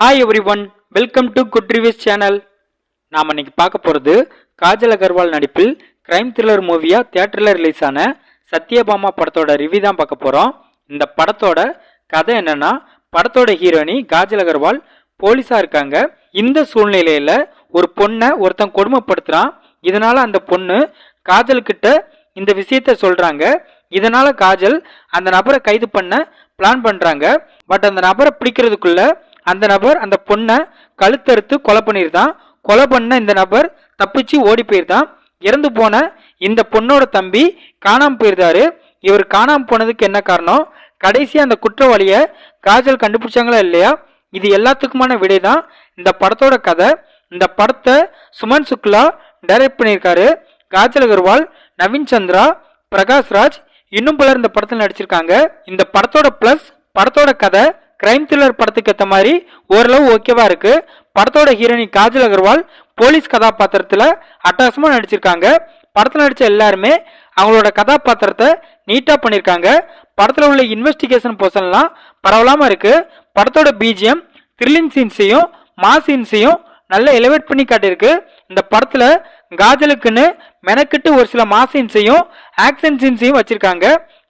Hi everyone welcome to good reviews channel நாம் இன்னைக்கு பார்க்க போகிறது காஜல் அகர்வால் நடிப்பில் கிரைம் த்ரில்லர் மூவியாக தியேட்டரில் ரிலீஸ் ஆன சத்யபாமா படத்தோட ரிவ்யூ தான் பார்க்க போகிறோம் இந்த படத்தோட கதை என்னன்னா படத்தோட ஹீரோயினி காஜல் அகர்வால் போலீஸாக இருக்காங்க. இந்த சூழ்நிலையில் ஒரு பொண்ணை ஒருத்தன் கொடுமைப்படுத்துகிறான் இதனால் அந்த பொண்ணு காஜல்கிட்ட இந்த விஷயத்த சொல்கிறாங்க இதனால் காஜல் அந்த நபரை கைது பண்ண பிளான் பண்ணுறாங்க பட் அந்த நபரை பிடிக்கிறதுக்குள்ள அந்த நபர் அந்த பொண்ணை கழுத்தறுத்து கொலை பண்ணியிருந்தான். கொலை பண்ண இந்த நபர் தப்பிச்சு ஓடி போயிருந்தான். இறந்து போன இந்த பொண்ணோட தம்பி காணாமல் போயிருந்தாரு. இவர் காணாமல் போனதுக்கு என்ன காரணம்? கடைசியாக அந்த குற்றவாளியை காஜல் கண்டுபிடிச்சாங்களா இல்லையா? இது எல்லாத்துக்குமான விடை தான் இந்த படத்தோட கதை. இந்த படத்தை சுமன் சுக்லா டைரக்ட் பண்ணியிருக்காரு. காஜல் அகர்வால் நவீன் சந்திரா பிரகாஷ் ராஜ் இன்னும் பலர் இந்த படத்தில் நடிச்சிருக்காங்க. இந்த படத்தோட ப்ளஸ் படத்தோட கதை கிரைம் த்ரில்லர் படத்துக்கு ஏற்ற மாதிரி ஓரளவு ஓகேவா இருக்கு. படத்தோட ஹீரோனி காஜல் அகர்வால் போலீஸ் கதாபாத்திரத்தில் அட்டகாசமாக நடிச்சிருக்காங்க. படத்தில் நடித்த எல்லாருமே அவங்களோட கதாபாத்திரத்தை நீட்டாக பண்ணியிருக்காங்க படத்தில் உள்ள இன்வெஸ்டிகேஷன் போர்ஷன்லாம் பரவலாமல் இருக்கு. படத்தோட பிஜிஎம் த்ரில்லிங் சீன்ஸையும் மா சீன்ஸையும் நல்லா எலிவேட் பண்ணி காட்டியிருக்கு. இந்த படத்தில் காஜலுக்குன்னு மெனக்கிட்டு ஒரு சில மா சீன்ஸையும் ஆக்ஷன் சீன்ஸையும் வச்சுருக்காங்க.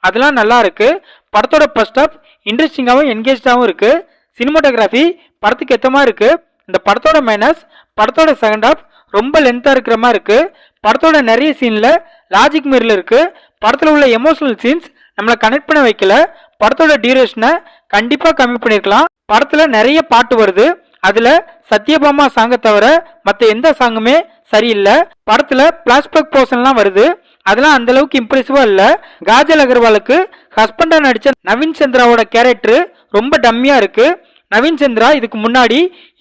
அதெல்லாம் நல்லா இருக்குது படத்தோட ஃபர்ஸ்ட் ஆஃப் இன்ட்ரெஸ்டிங்காகவும் என்கேஜாகவும் இருக்குது சினிமாட்டோகிராஃபி படத்துக்கு ஏற்ற மாதிரி இருக்குது இந்த படத்தோட மைனஸ் படத்தோட செகண்ட் ஆஃப் ரொம்ப லென்த்தாக இருக்கிற மாதிரி இருக்குது படத்தோட நிறைய சீனில் லாஜிக் மீறில் இருக்குது படத்தில் உள்ள எமோஷனல் சீன்ஸ் நம்மளை கனெக்ட் பண்ண வைக்கல. படத்தோட டியூரேஷனை கண்டிப்பாக கம்மி பண்ணியிருக்கலாம் படத்தில் நிறைய பாட்டு வருது. அதில் சத்யபாமா சாங்கை தவிர மற்ற எந்த சாங்குமே சரியில்லை. படத்தில் பிளாஷ்பேக் போர்ஷன்லாம் வருது. அதெல்லாம் அந்த அளவுக்கு இல்லை. காஜல் அகர்வாலுக்கு ஹஸ்பண்டா நடிச்ச நவீன் சந்திராவோட கேரக்டர் ரொம்ப டம்மியா இருக்கு. நவீன் சந்திரா இதுக்கு முன்னாடி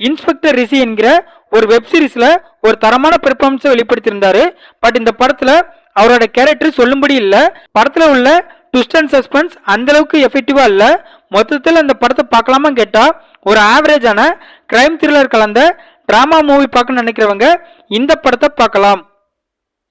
இன்ஸ்பெக்டர் ரிஷி என்கிற ஒரு வெப் சீரிஸ்ல ஒரு தரமான பெர்ஃபார்மன்ஸை வெளிப்படுத்தியிருந்தாரு. பட் இந்த படத்துல அவரோட கேரக்டர் சொல்லும்படி இல்ல. படத்துல உள்ள ட்விஸ்ட் அண்ட் சஸ்பென்ஸ் அந்த அளவுக்கு எஃபெக்டிவா இல்ல. மொத்தத்தில் அந்த படத்தை பார்க்கலாமா கேட்டா ஒரு ஆவரேஜான கிரைம் த்ரில்லர் கலந்த டிராமா மூவி பார்க்கணும்னு நினைக்கிறவங்க இந்த படத்தை பார்க்கலாம்.